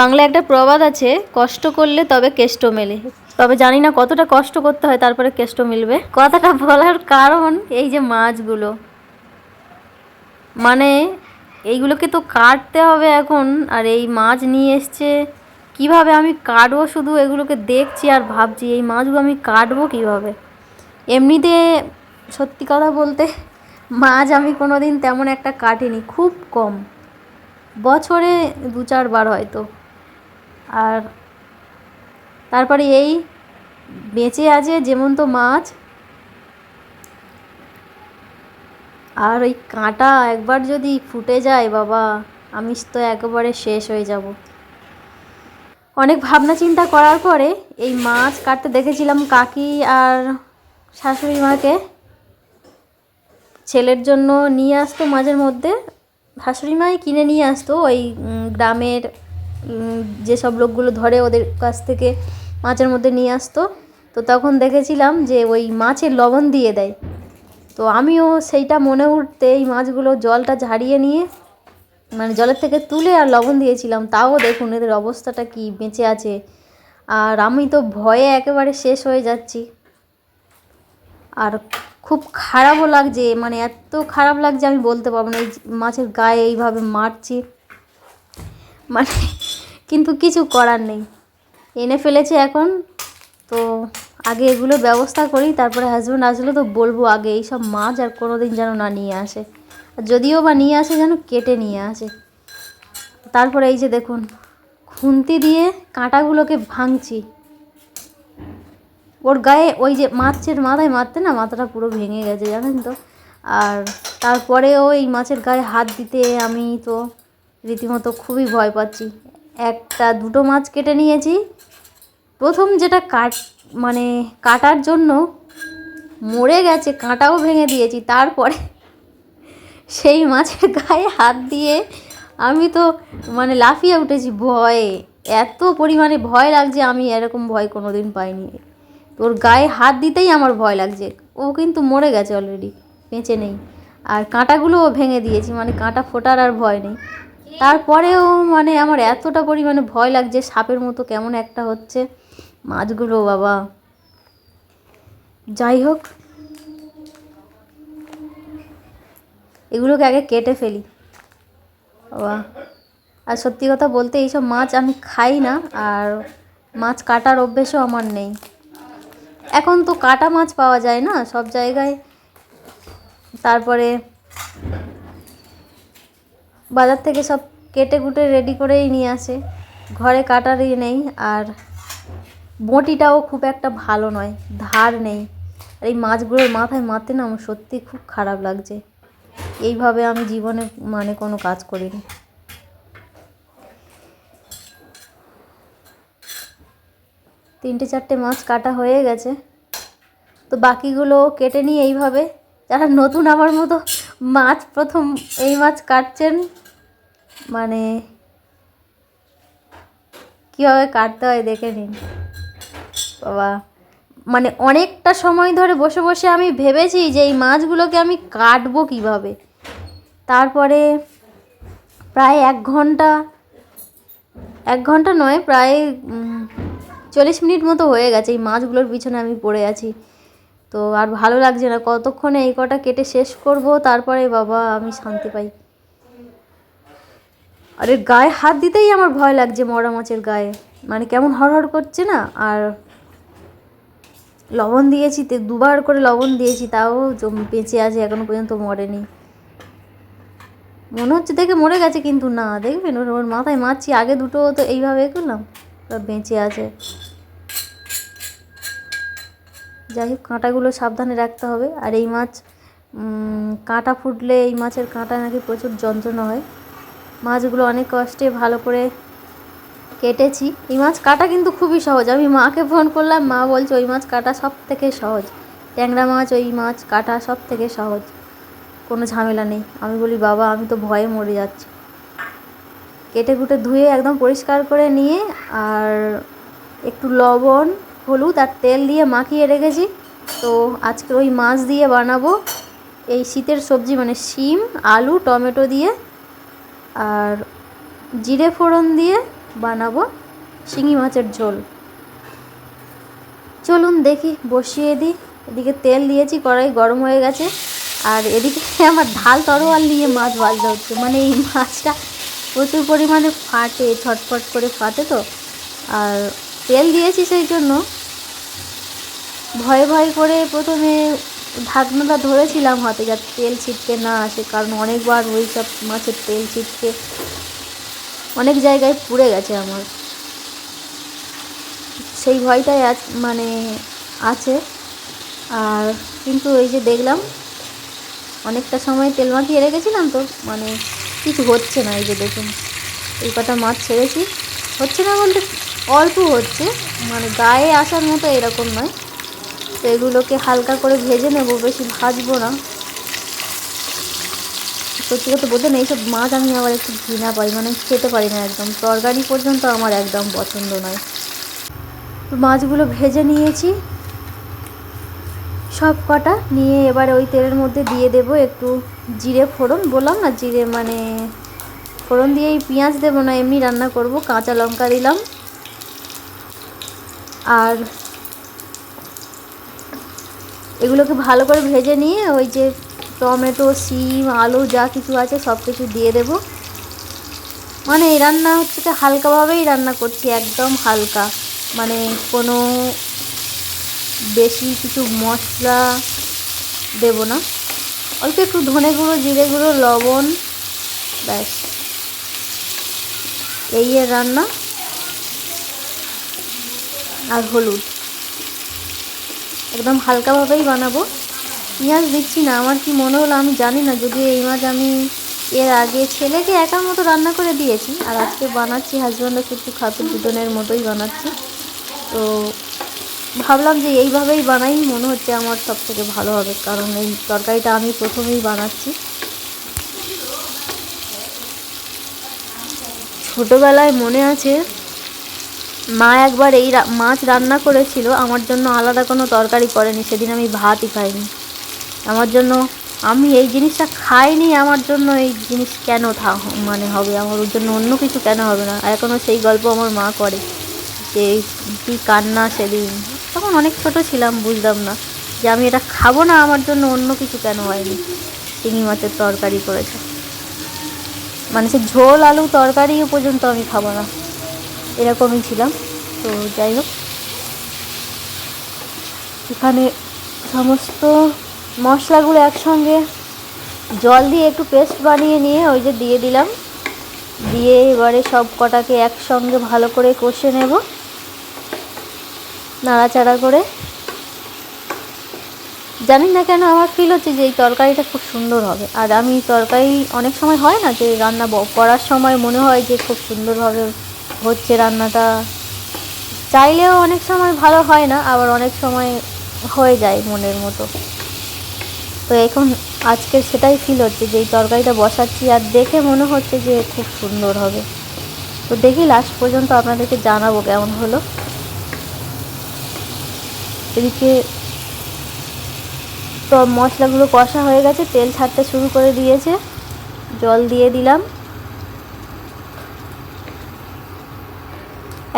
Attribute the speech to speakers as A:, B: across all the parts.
A: বাংলা একটা প্রবাদ আছে, কষ্ট করলে তবে কেষ্ট মেলে। তবে জানি না কতটা কষ্ট করতে হয়, তারপরে কেষ্ট মিলবে। কথাটা বলার কারণ এই যে মাছগুলো। মানে এইগুলোকে তো কাটতে হবে এখন, আর এই মাছ নিয়ে এসছে। কীভাবে আমি কাটবো শুধু এগুলোকে দেখছি আর ভাবছি, এই মাছগুলো আমি কাটবো কীভাবে? এমনিতে সত্যি কথা বলতে মাছ আমি কোনো দিন তেমন একটা কাটিনি, খুব কম। বছরে দু চারবার হয়তো। আর তারপরে এই বেঁচে আছে যেমন তো মাছ। আর ওই কাঁটা একবার যদি ফুটে যায় বাবা, আমি তো একেবারে শেষ হয়ে যাব। অনেক ভাবনা চিন্তা করার পরে এই মাছ কাটতে দেখেছিলাম কাকি আর শাশুড়ি মাকে। ছেলের জন্য নিয়ে আসতো মাঝের মধ্যে, শাশুড়ি মাই কিনে নিয়ে আসতো ওই গ্রামের যেসব লোকগুলো ধরে ওদের কাছ থেকে মাছের মধ্যে নিয়ে আসতো, তো তখন দেখেছিলাম যে ওই মাছের লবণ দিয়ে দেয়। তো আমিও সেইটা মনে উঠতে এই মাছগুলো জলটা ঝাড়িয়ে নিয়ে মানে জলের থেকে তুলে আর লবণ দিয়েছিলাম। তাও দেখুন এদের অবস্থাটা কি বেঁচে আছে। আর আমি তো ভয়ে একেবারে শেষ হয়ে যাচ্ছি। আর খুব খারাপও লাগছে মানে এত খারাপ লাগছে আমি বলতে পারব না, এই মাছের গায়ে এইভাবে মারছি। মানে কিন্তু কিছু করার নেই। এনে ফেলেছে এখন। তো আগে এগুলো ব্যবস্থা করি, তারপরে হাজব্যান্ড আসলে তো বলব আগে, এইসব মাছ আর কোনো দিন যেন না নিয়ে আসে। আর যদিও বা নিয়ে আসে, যেন কেটে নিয়ে আসে। তারপরে এই যে দেখুন, খুন্তি দিয়ে কাঁটাগুলোকে ভাঙছি। ওর গায়ে ওই যে মাছের মাথায় মারতে না, মাথাটা পুরো ভেঙে গেছে, জানেন তো? আর তারপরেও এই মাছের গায়ে হাত দিতে আমি তো রীতিমতো খুবই ভয় পাচ্ছি। একটা, দুটো মাছ কেটে নিয়েছি। প্রথম যেটা কাট মানে কাটার জন্য মরে গেছে, কাঁটাও ভেঙে দিয়েছি। তারপরে সেই মাছের গায়ে হাত দিয়ে আমি তো মানে লাফিয়ে উঠেছি ভয়ে। এত পরিমাণে ভয় লাগছে, আমি এরকম ভয় কোনো দিন পাইনি। ওর গায়ে হাত দিতেই আমার ভয় লাগছে। ও কিন্তু মরে গেছে অলরেডি বেঁচে নেই। আর কাঁটাগুলোও ভেঙে দিয়েছি মানে কাঁটা ফোটার আর ভয় নেই। তারপরেও মানে আমার এতটা পরিমাণে ভয় লাগছে, সাপের মতো কেমন একটা হচ্ছে। মাছগুলো বাবা। যাই হোক। এগুলোকে আগে কেটে ফেলি। বাবা। আর সত্যি কথা বলতে এইসব মাছ আমি খাই না, আর মাছ কাটার অভ্যেসও আমার নেই। এখন তো কাটা মাছ পাওয়া যায় না, সব জায়গায়। তারপরে বাজার থেকে সব কেটে কুটে রেডি করেই নিয়ে আসে। ঘরে কাটারই নেই আর বটিটাও খুব একটা ভালো নয়, ধার নেই। আর এই মাছগুলোর মাথায় মারতে না আমার সত্যি খুব খারাপ লাগছে। এইভাবে আমি জীবনে মানে কোনো কাজ করিনি। তিনটে চারটে মাছ কাটা হয়ে গেছে। তো বাকিগুলো কেটে নিই এইভাবে। যারা নতুন আমার মতো মাছ, প্রথম এই মাছ কাটছেন মানে কীভাবে কাটতে হয় দেখে নিন। বাবা মানে অনেকটা সময় ধরে বসে বসে আমি ভেবেছি যে এই মাছগুলোকে আমি কাটবো কীভাবে। তারপরে প্রায় এক ঘণ্টা এক ঘণ্টা নয়, প্রায় চল্লিশ মিনিট মতো হয়ে গেছে এই মাছগুলোর পিছনে আমি পড়ে আছি। তো আর ভালো লাগছে না। কতক্ষণে এই কটা কেটে শেষ করব, তারপরে বাবা আমি শান্তি পাই। আরে গায়ে হাত দিতেই আমার ভয় লাগছে মরা মাছের গায়ে। মানে কেমন হড়হড় করছে না? আর লবণ দিয়েছি দুবার করে লবণ দিয়েছি, তাও বেঁচে আছে, এখনও পর্যন্ত মরেনি। মনে হচ্ছে দেখে মরে গেছে, কিন্তু না। দেখবেন, ওর মাথায় মারছি, আগে দুটো তো এইভাবে করলাম বেঁচে আছে। যাই হোক, কাঁটাগুলো সাবধানে রাখতে হবে। আর এই মাছ কাঁটা ফুটলে এই মাছের কাঁটা নাকি প্রচুর যন্ত্রণা হয়। মাছগুলো অনেক কষ্টে ভালো করে কেটেছি। এই মাছ কাটা কিন্তু খুবই সহজ। আমি মাকে ফোন করলাম, মা বলছে, ওই মাছ কাটা সব থেকে সহজ। ট্যাংরা মাছ, ওই মাছ কাটা সব থেকে সহজ। কোনো ঝামেলা নেই। আমি বলি, বাবা, আমি তো ভয়ে মরে যাচ্ছি। কেটে কুটে ধুয়ে একদম পরিষ্কার করে নিয়ে, আর একটু লবণ হলুদ আর তেল দিয়ে মাখিয়ে রেখেছি। তো আজকে ওই মাছ দিয়ে বানাবো। এই শীতের সবজি মানে শিম, আলু, টমেটো দিয়ে আর জিরে ফোড়ন দিয়ে বানাবো শিঙি মাছের ঝোল। চলুন দেখি, বসিয়ে দিই। এদিকে তেল দিয়েছি, কড়াই গরম হয়ে গেছে। আর এদিকে আমার ঢাল তরোয়াল নিয়ে মাছ ভাজতে হচ্ছে। মানে এই মাছটা প্রচুর পরিমাণে ফাটে, ছটফট করে ফাটে তো। আর তেল দিয়েছি সেই জন্য। ভয়ে ভয়ে করে প্রথমে ঢাকনাটা ধরেছিলাম হাতে যাতে তেল ছিটকে না আসে, কারণ অনেকবার ওই সব মাছের তেল ছিটকে অনেক জায়গায় পুড়ে গেছে আমার। সেই ভয়টাই আজ মানে আছে। আর কিন্তু এই যে দেখলাম, অনেকটা সময় তেল মাখিয়ে রেখেছিলাম তো মানে কিছু হচ্ছে না এই যে দেখুন। এই কটা মাছ ছেড়েছি। হচ্ছে না বলতে অল্প হচ্ছে মানে গায়ে আসার মতো এরকম নয়। তো এগুলোকে হালকা করে ভেজে নেব, বেশি ভাজবো না। সত্যি কথা বলতে না, এইসব মাছ আমি আবার একটু ঘৃণা পাই মানে খেতে পারি না একদম। তরকারি পর্যন্ত আমার একদম পছন্দ নয়। তো মাছগুলো ভেজে নিয়েছি। সব কটা নিয়ে এবার ওই তেলের মধ্যে দিয়ে দেব একটু জিরে ফোড়ন। বললাম না, জিরে মানে ফোড়ন দিয়েই পেঁয়াজ দেবো না, এমনি রান্না করব, কাঁচা লঙ্কা দিলাম। আর এগুলোকে ভালো করে ভেজে নিয়ে ওই যে টমেটো, সিম, আলু যা কিছু আছে সব কিছু দিয়ে দেব। মানে এই রান্না হচ্ছে কি হালকাভাবেই রান্না করছি, একদম হালকা। মানে কোনো বেশি কিছু মশলা দেব না। অল্প একটু ধনে গুঁড়ো, জিরে গুঁড়ো, লবণ, ব্যাস। এই রান্না। আর হলুদ। একদম হালকাভাবেই বানাবো। পেঁয়াজ দিচ্ছি না, আমার কি মনে হলো আমি জানি না যদি এই মাছ আমি এর আগে ছেলেকে একার মতো রান্না করে দিয়েছি, আর আজকে বানাচ্ছি হাজব্যান্ডও একটু খাতে দুজনের মতোই বানাচ্ছি। তো ভাবলাম যে এইভাবেই বানাই, মনে হচ্ছে আমার সব থেকে ভালো হবে, কারণ এই তরকারিটা আমি প্রথমেই বানাচ্ছি। ছোটোবেলায় মনে আছে মা একবার এই মাছ রান্না করেছিল, আমার জন্য আলাদা কোনো তরকারি করেনি, সেদিন আমি ভাতই খাইনি। আমার জন্য, আমি এই জিনিসটা খাইনি, আমার জন্য এই জিনিস কেন থা মানে হবে? আমার ওর জন্য অন্য কিছু কেন হবে না? এখনও সেই গল্প আমার মা করে, যে কী কান্না সেদিন। তখন অনেক ছোট ছিলাম, বুঝলাম না, যে আমি এটা খাব না, আমার জন্য অন্য কিছু কেন হয়নি? চিংড়ি মাছের তরকারি করেছে। মানে সে ঝোল, আলু তরকারিও পর্যন্ত আমি খাব না। এরকমই ছিলাম। তো যাই হোক। এখানে সমস্ত মশলাগুলো একসঙ্গে জল দিয়ে একটু পেস্ট বানিয়ে নিয়ে ওই যে দিয়ে দিলাম। দিয়ে এবারে সব কটাকে একসঙ্গে ভালো করে কষে নেব। নাড়াচাড়া করে। জানি না কেন আমার ফিল হচ্ছে যে এই তরকারিটা খুব সুন্দর হবে। আর আমি তরকারি অনেক সময় হয় না যে রান্না করার সময় মনে হয় যে খুব সুন্দরভাবে হচ্ছে রান্নাটা। চাইলেও অনেক সময় ভালো হয় না, আবার অনেক সময় হয়ে যায় মনের মতো। তো এখন আজকে সেটাই ফিল হচ্ছে যে এই তরকারিটা বসাচ্ছি আর দেখে মনে হচ্ছে যে খুব সুন্দর হবে। তো দেখি লাস্ট পর্যন্ত আপনাদেরকে জানাব কেমন হলো। এদিকে তো মশলাগুলো কষা হয়ে গেছে, তেল ছাড়তে শুরু করে দিয়েছে। জল দিয়ে দিলাম।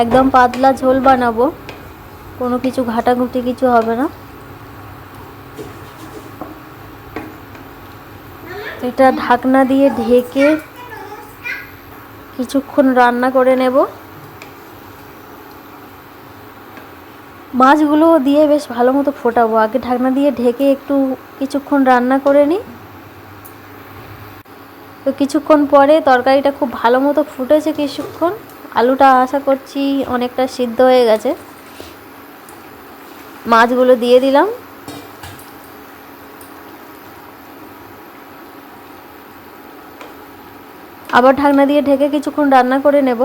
A: একদম পাতলা ঝোল বানাবো। কোনো কিছু ঘাটাঘুটি কিছু হবে না। এটা ঢাকনা দিয়ে ঢেকে কিছুক্ষণ রান্না করে নেব। মাছগুলো দিয়ে বেশ ভালো মতো ফোটাবো। আগে ঢাকনা দিয়ে ঢেকে একটু কিছুক্ষণ রান্না করে নিই। তো কিছুক্ষণ পরে তরকারিটা খুব ভালো মতো ফুটেছে কিছুক্ষণ। আলুটা আশা করছি অনেকটা সিদ্ধ হয়ে গেছে। মাছগুলো দিয়ে দিলাম। আবার ঢাকনা দিয়ে ঢেকে কিছুক্ষণ রান্না করে নেব।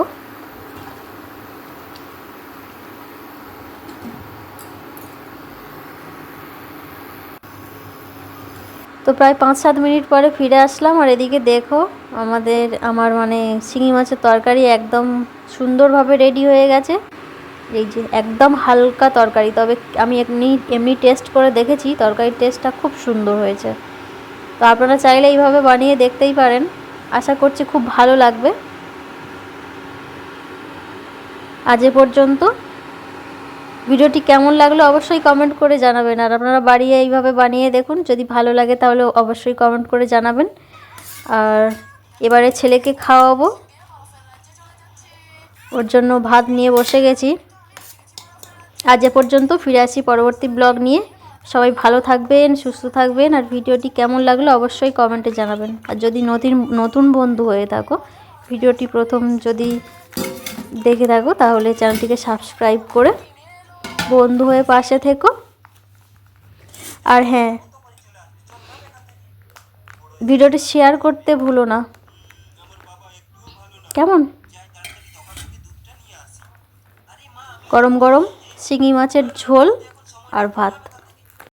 A: তো প্রায় পাঁচ সাত মিনিট পরে ফিরে আসলাম আর এদিকে দেখো আমাদের, আমার মানে শিঙি মাছের তরকারি একদম সুন্দরভাবে রেডি হয়ে গেছে। এই যে একদম হালকা তরকারি, তবে আমি এমনি এমনি টেস্ট করে দেখেছি, তরকারির টেস্টটা খুব সুন্দর হয়েছে। তো আপনারা চাইলে এইভাবে বানিয়ে দেখতেই পারেন। আশা করছি খুব ভালো লাগবে। আজ এ পর্যন্ত। ভিডিওটি কেমন লাগল অবশ্যই কমেন্ট করে জানাবেন। আর আপনারা বাড়িয়ে এইভাবে বানিয়ে দেখুন। যদি ভালো লাগে তাহলে অবশ্যই কমেন্ট করে জানাবেন। আর এবারে ছেলেকে খাওয়াবো। ওর জন্য ভাত নিয়ে বসে গেছি। আজ এ পর্যন্ত ফিরে আসি পরবর্তী ব্লগ নিয়ে। সবাই ভালো থাকবেন, সুস্থ থাকবেন আর ভিডিওটি কেমন লাগল অবশ্যই কমেন্টে জানাবেন। আর যদি নতুন নতুন বন্ধু হয়ে থাকো, ভিডিওটি প্রথম যদি দেখে থাকো, তাহলে চ্যানেলটিকে সাবস্ক্রাইব করে বন্ধু হয়ে পাশে থেকো। আর হ্যাঁ ভিডিওটি শেয়ার করতে ভুলো না। কেমন? গরম গরম শিঙি মাছের ঝোল আর ভাত।